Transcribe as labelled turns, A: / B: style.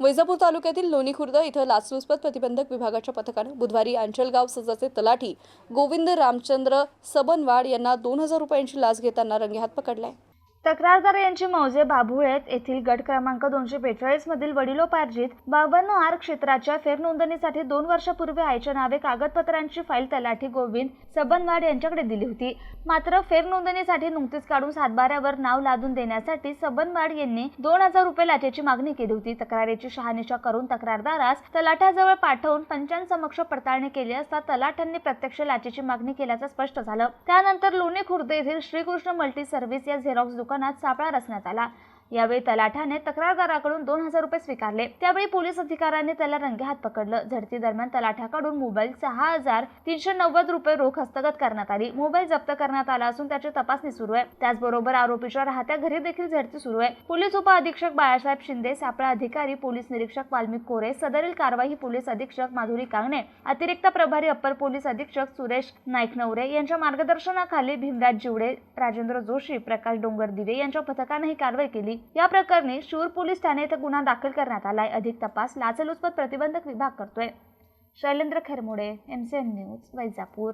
A: वैजापूर तालुक्यातील लोणी खुर्द इथं लाचलुचपत प्रतिबंधक विभागाच्या पथकानं बुधवारी अंचलगाव सजाचे तलाठी गोविंद रामचंद्र सबनवाड यांना दोन हजार रुपयांची लाच घेताना रंगेहात पकडलाय.
B: तक्रारदार यांची मौजे बाभुळेत येथील गट क्रमांक दोनशे बेचाळीस मधील वडिलोपार्जित बावन्न आर क्षेत्राच्या फेरनोंदणीसाठी दोन वर्षापूर्वी आईच्या नावे कागदपत्रांची फाईल तलाठी गोविंद सबनवाड यांच्याकडे दिली होती. मात्र फेरनोंदणीसाठी नुकतीच काढून सातबाऱ्यावर नाव लादून देण्यासाठी सबनवाड यांनी दोन हजार रुपये लाचेची मागणी केली होती. तक्रारीची शहानिशा करून तक्रारदारास तलाठ्याजवळ पाठवून पंचांसमक्ष पडताळणी केली असता तलाठ्यांनी प्रत्यक्ष लाचेची मागणी केल्याचं स्पष्ट झालं. त्यानंतर लोणी खुर्द येथील श्रीकृष्ण मल्टी सर्व्हिस या झेरॉक्स दुकान दुकानात सापळा रचण्यात आला. यावेळी तलाठ्याने तक्रारदाराकडून दोन हजार रुपये स्वीकारले. त्यावेळी पोलीस अधिकाऱ्यांनी त्याला रंगे हात पकडलं. झडती दरम्यान तलाठ्याकडून मोबाईल सहा हजार तीनशे नव्वद रुपये रोख हस्तगत करण्यात आली. मोबाईल जप्त करण्यात आला असून त्याची तपासणी सुरू आहे. त्याचबरोबर आरोपीच्या राहत्या घरी देखील झडती सुरू आहे. पोलीस उपअधीक्षक बाळासाहेब शिंदे सापळा अधिकारी पोलीस निरीक्षक वाल्मिक कोरे सदरील कारवाई पोलीस अधीक्षक माधुरी कांगणे अतिरिक्त प्रभारी अप्पर पोलीस अधीक्षक सुरेश नाईकनवरे यांच्या मार्गदर्शनाखाली भीमराज जिवडे राजेंद्र जोशी प्रकाश डोंगर दिवे यांच्या पथकाने ही कारवाई केली. या प्रकरणी शूर पोलीस ठाणे येथे गुन्हा दाखल करण्यात आलाय. अधिक तपास लाचलुचपत प्रतिबंधक विभाग करतोय. Shailendra Khermode MCN news Vaijapur.